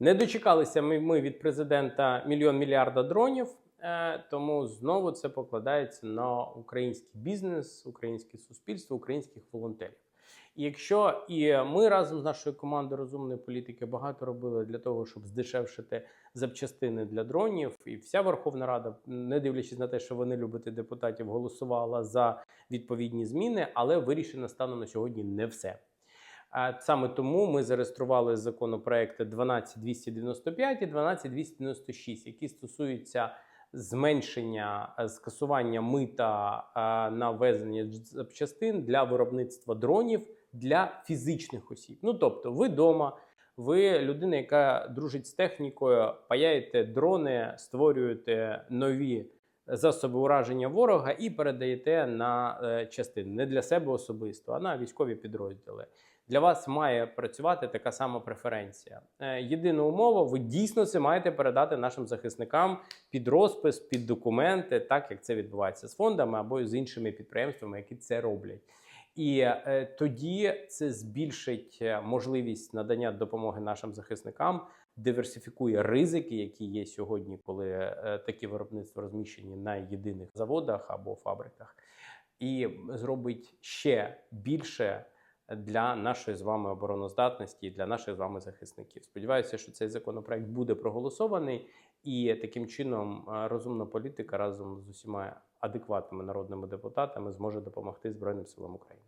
Не дочекалися ми, від президента мільйон мільярда дронів, е, тому знову це покладається на український бізнес, українське суспільство, українських волонтерів. І якщо і ми разом з нашою командою розумної політики багато робили для того, щоб здешевшити запчастини для дронів, і вся Верховна Рада, не дивлячись на те, що ви не любите депутатів, голосувала за відповідні зміни, але вирішено станом на сьогодні не все. Саме тому ми зареєстрували законопроекти 12295 і 12296, які стосуються зменшення е, скасування мита е, на ввезення запчастин для виробництва дронів для фізичних осіб. Ну тобто, ви вдома, ви людина, яка дружить з технікою, паяєте дрони, створюєте нові засоби ураження ворога і передаєте на е, частини не для себе особисто, а на військові підрозділи. Для вас має працювати така сама преференція. Е, Єдина умова, ви дійсно це маєте передати нашим захисникам під розпис, під документи, так як це відбувається з фондами або з іншими підприємствами, які це роблять. І е, тоді це збільшить е, можливість надання допомоги нашим захисникам, диверсифікує ризики, які є сьогодні, коли е, такі виробництва розміщені на єдиних заводах або фабриках, і зробить ще більше для нашої з вами обороноздатності для наших з вами захисників. Сподіваюся, що цей законопроект буде проголосований, і таким чином е, розумна політика разом з усіма адекватними народними депутатами зможе допомогти Збройним силам України.